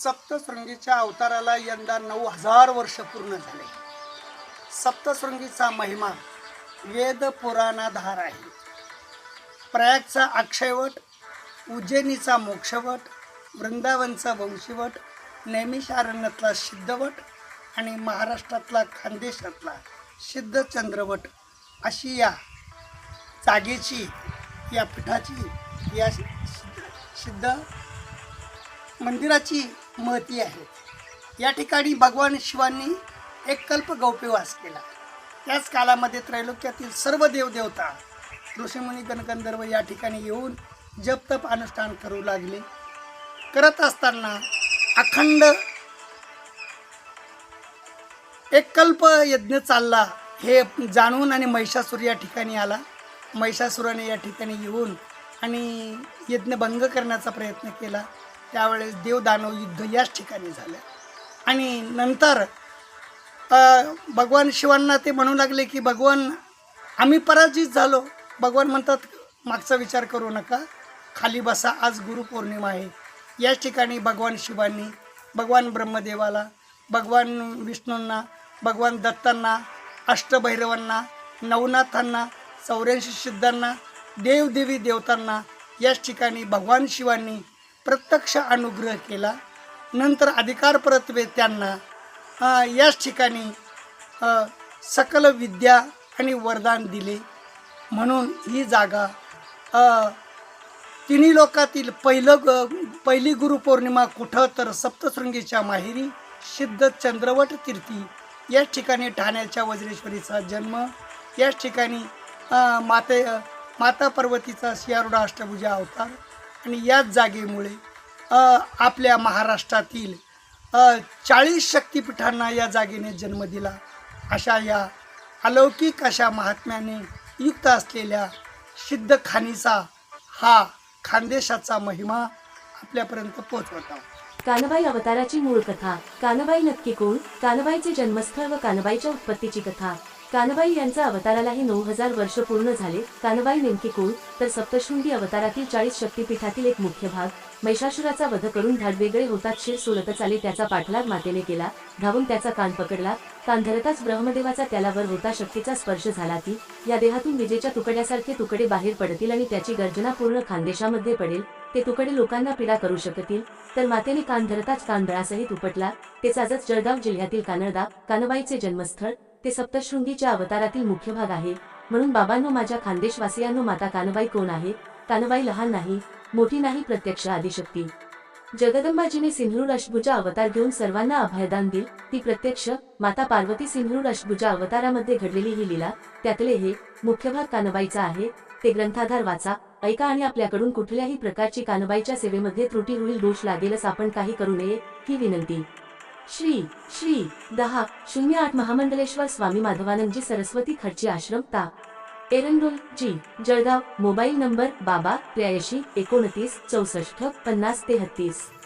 सप्तशृंगीच्या अवताराला यंदा नऊ हजार वर्ष पूर्ण झाले. सप्तशृंगीचा महिमा वेद पुराणाधार आहे. प्रयागचा अक्षयवट उज्जैनीचा मोक्षवट वृंदावनचा वंशीवट नैमिषारण्यातला सिद्धवट आणि महाराष्ट्रातला खानदेशातला सिद्धचंद्रवट अशी या जागेची या पीठाची या सिद्ध सिद्ध मंदिराची महती आहे. या ठिकाणी भगवान शिवांनी एक कल्प गौप्यवास केला. त्याच कालामध्ये त्रैलोक्यातील सर्व देवदेवता ऋषीमुनी गणगंधर्व या ठिकाणी येऊन जप तप अनुष्ठान करू लागले. करत असताना अखंड एक कल्प यज्ञ चालला हे जाणून आणि महिषासूर या ठिकाणी आला. महिषासुराने या ठिकाणी येऊन आणि यज्ञ भंग करण्याचा प्रयत्न केला. त्यावेळेस देवदानव युद्ध याच ठिकाणी झालं. आणि नंतर भगवान शिवांना ते म्हणू लागले की भगवान आम्ही पराजित झालो. भगवान म्हणतात मागचा विचार करू नका. खाली बसा. आज गुरुपौर्णिमा आहे. याच ठिकाणी भगवान शिवांनी भगवान ब्रह्मदेवाला भगवान विष्णूंना भगवान दत्तांना अष्टभैरवांना नवनाथांना चौऱ्याऐंशी सिद्धांना देवदेवी देवतांना याच ठिकाणी भगवान शिवांनी प्रत्यक्ष अनुग्रह केला. नंतर अधिकार परत्वे त्यांना. याच ठिकाणी सकल विद्या आणि वरदान दिले. म्हणून ही जागा तिन्ही लोकातील पहिलं ग पहिली गुरुपौर्णिमा कुठं तर सप्तशृंगीच्या माहेरी सिद्ध चंद्रवट तीर्थी याच ठिकाणी ठाण्याच्या वज्रेश्वरीचा जन्म याच ठिकाणी माते माता पार्वतीचा सियारुडा अष्टभुजा अवतार आणि याच जागेमुळे आपल्या महाराष्ट्रातील चाळीस शक्तिपीठांना या जागेने जन्म दिला. अशा या अलौकिक अशा महात्म्याने युक्त असलेल्या सिद्ध खानीचा हा खानदेशाचा महिमा आपल्यापर्यंत पोहोचवत आहोत. कानबाई अवताराची मूळ कथा कानबाई नक्की कोण? कानबाईचे जन्मस्थळ व कानबाईच्या उत्पत्तीची कथा. कानबाई यांचा अवतारालाही नऊ हजार वर्ष पूर्ण झाले. कानबाई नेमकी कोण? तर सप्तशृंगी अवतारातील चाळीस शक्तिपीठातील एक मुख्य भाग. महिषासुराचा वध करून धाड वेगळे होतात शिर सोलतच आले त्याचा पाठलाग मातेने केला. धावून त्याचा कान पकडला. कान धरताच ब्रह्मदेवाचा त्याला वर होता शक्तीचा स्पर्श झाला ती या देहातून विजेच्या तुकड्यासारखे तुकडे बाहेर पडतील आणि त्याची गर्जना पूर्ण खानदेशामध्ये पडेल. ते तुकडे लोकांना पीडा करू शकतील. तर मातेने कान धरताच कानदळासहित उपटला. ते साजच जळगाव जिल्ह्यातील कानडदा कानबाईचे जन्मस्थळ. ते सप्तशृंगीच्या अवतारातील मुख्य भाग आहे. म्हणून बाबांनो माझ्या खानदेशवासियांनो माता कानबाई कोण आहे? कानबाई लहान नाही मोठी नाही प्रत्यक्ष आदिशक्ती. जगदंबाजीने सिंधूर अष्टभुजा अवतार घेऊन सर्वांना अभयदान दिल. ती प्रत्यक्ष माता पार्वती सिंधूर अष्टभुजा अवतारामध्ये घडलेली ही लीला त्यातले हे मुख्य भाग कानबाईचा आहे. ते ग्रंथाधार वाचा ऐका आणि आपल्याकडून कुठल्याही प्रकारची कानबाईच्या सेवेमध्ये त्रुटी होईल दोष लागेलच आपण काही करू नये ही विनंती. श्री श्री दहा शून्य आठ महामंडलेश्वर स्वामी माधवानंदजी सरस्वती खर्ची आश्रम ता. एरंडोल जी जळगाव. मोबाईल नंबर बाबा त्र्याऐंशी एकोणतीस चौसष्ट पन्नास तेहतीस.